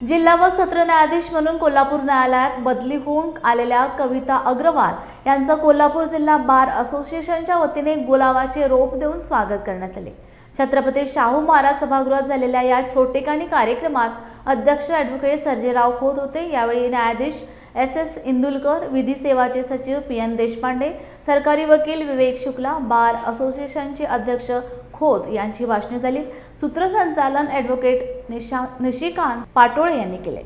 जिल्हा व सत्र न्यायाधीश म्हणून कोल्हापूर न्यायालयात बदली होऊन आलेल्या कविता अग्रवाल यांचं कोल्हापूर जिल्हा बार असोसिएशनच्या वतीने गुलाबाचे रोप देऊन स्वागत करण्यात आले. छत्रपती शाहू महाराज सभागृहात झालेल्या या छोटेखानी कार्यक्रमात अध्यक्ष ॲडव्होकेट सर्जेराव खोत होते. यावेळी न्यायाधीश एस एस इंदुलकर विधी सेवाचे सचिव पी एन देशपांडे सरकारी वकील विवेक शुक्ला बार असोसिएशनचे अध्यक्ष खोत यांची भाषणे झाली सूत्रसंचालन ॲडव्होकेट निशा निशिकांत पाटोळे यांनी केले.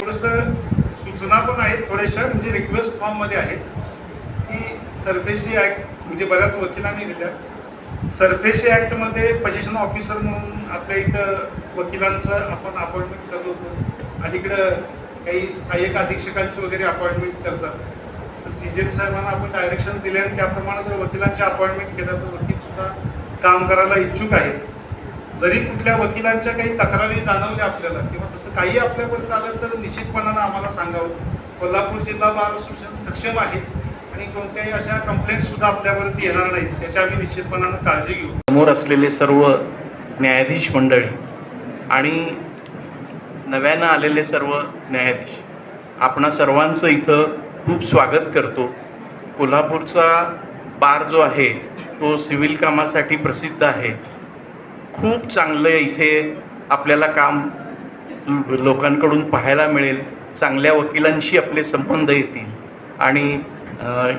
थोडस सूचना पण आहेत थोड्याशा म्हणजे रिक्वेस्ट फॉर्ममध्ये आहेत की सरफेसी ऍक्ट म्हणजे बऱ्याच वकिलांनी दिल्या. सरफेसी ऍक्टमध्ये पोजिशन ऑफिसर म्हणून आपल्या इथं वकिलांचं आपण अपॉइंटमेंट करत होतो. अलीकडं काही सहाय्यक अधीक्षकांची वगैरे अपॉइंटमेंट करतात. तर सी जी एम साहेबांना आपण डायरेक्शन दिले आणि त्याप्रमाणे जर वकिलांची अपॉइंटमेंट केल्या तर वकील सुद्धा काम करायला इच्छुक आहेत. जरी कुठल्या वकिलांच्या काही तक्रारी जाणवल्या आपल्याला किंवा तसं काही आपल्यापर्यंत आलं तर निश्चितपणानं आम्हाला सांगावं. कोल्हापूर जिल्हा बार असोसिएशन सक्षम आहे आणि कोणत्याही अशा कंप्लेंट सुद्धा आपल्यावरती येणार नाहीत त्याची आम्ही निश्चितपणानं काळजी घेऊ. समोर असलेले सर्व न्यायाधीश मंडळी आणि नव्यानं आलेले सर्व न्यायाधीश आपणा सर्वांचं इथं खूप स्वागत करतो. कोल्हापूरचा बार जो आहे तो सिव्हिल कामासाठी प्रसिद्ध आहे. खूप चांगलं इथे आपल्याला काम लोकांकडून पाहायला मिळेल. चांगल्या वकिलांशी आपले संबंध येतील. आणि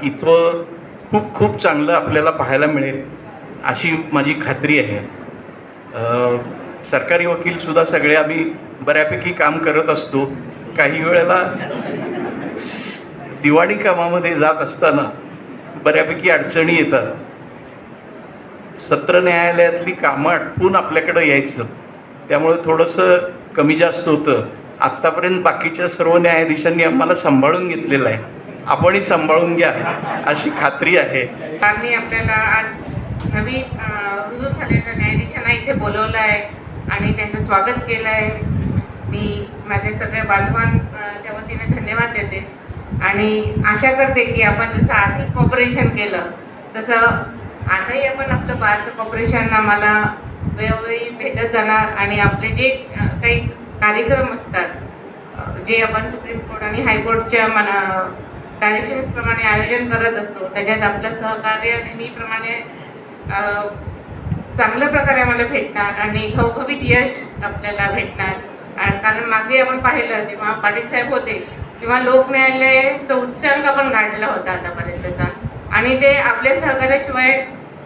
इथं खूप खूप चांगलं आपल्याला पाहायला मिळेल अशी माझी खात्री आहे. सरकारी वकीलसुद्धा सगळे आम्ही बऱ्यापैकी काम करत असतो. काही वेळेला दिवाळी कामामध्ये जात असताना बऱ्यापैकी अडचणी येतात. सत्र न्यायालयातली कामं आटपून आपल्याकडं यायचं. त्यामुळे थोडंसं कमी जास्त होतं. आत्तापर्यंत बाकीच्या सर्व न्यायाधीशांनी आम्हाला सांभाळून घेतलेलं आहे. आपणही सांभाळून घ्या अशी खात्री आहे. आम्ही आपल्याला आज नवीन रुजू झालेल्या न्यायाधीशांना इथे बोलवलं आहे आणि त्यांचं स्वागत केलं आहे. मी माझ्या सगळ्या बांधवांच्या वतीने धन्यवाद देते. आणि आशा करते की आपण जसं आधी कॉपरेशन केलं तसं आताही आपण आपलं भारत कॉपरेशन आम्हाला वेळोवेळी भेटत जाणार आणि आपले जे काही कार्यक्रम असतात जे आपण सुप्रीम कोर्ट आणि हायकोर्टच्या मना डायरेक्शन्सप्रमाणे आयोजन करत असतो त्याच्यात आपलं सहकार्य नेहमीप्रमाणे चांगल्या प्रकारे आम्हाला भेटणार आणि घवघवीत यश आपल्याला भेटणार. कारण मागे आपण पाहिलं जेव्हा पाटील साहेब होते किंवा लोक न्यायालयाचा उच्चांक आपण गाठला होता आतापर्यंतचा. आणि ते आपल्या सहकार्याशिवाय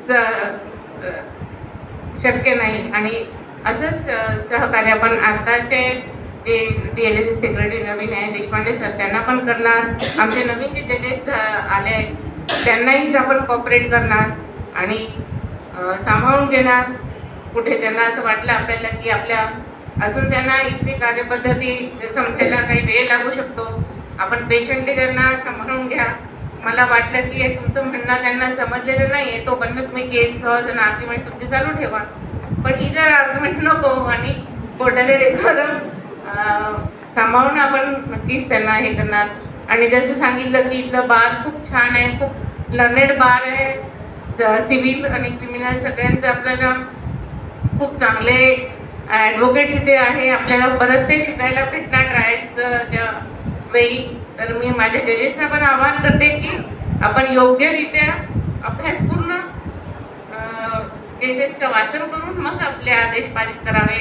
स- शक्य नाही. आणि असंच सहकार्य आपण आताचे जे डी एल एस सेक्रेटरी नवीन आहे देशपांडे सर त्यांना पण करणार. आमचे नवीन जे जजेस आले आहेत त्यांनाही आपण कॉपरेट करणार आणि सांभाळून घेणार. कुठे त्यांना असं वाटलं आपल्याला की आपल्या अजून त्यांना इथली कार्यपद्धती समजायला काही वेळ लागू शकतो. आपण पेशंटली त्यांना सांभाळून घ्या. मला वाटलं की तुमचं म्हणणं त्यांना समजलेलं नाही आहे तोपर्यंत तुम्ही केस लॉज आणि आर्ग्युमेंट तुमची चालू ठेवा. पण इतर आर्ग्युमेंट नको आणि कोर्टाने रेकॉर्ड सांभाळून आपण नक्कीच त्यांना हे करणार. आणि जसं सांगितलं की इथलं बार खूप छान आहे खूप लर्नेड बार आहे. सिव्हिल आणि क्रिमिनल सगळ्यांचं आपल्याला खूप चांगले ॲडव्होकेट इथे आहे. आपल्याला बरंच काही शिकायला भेटणार ट्रायल्सच्या वेळी. तर मी माझ्या जजेसना पण आवाहन करते की आपण योग्यरित्या अभ्यासपूर्ण केसेसचं वाचन करून मग आपले आदेश पारित करावे.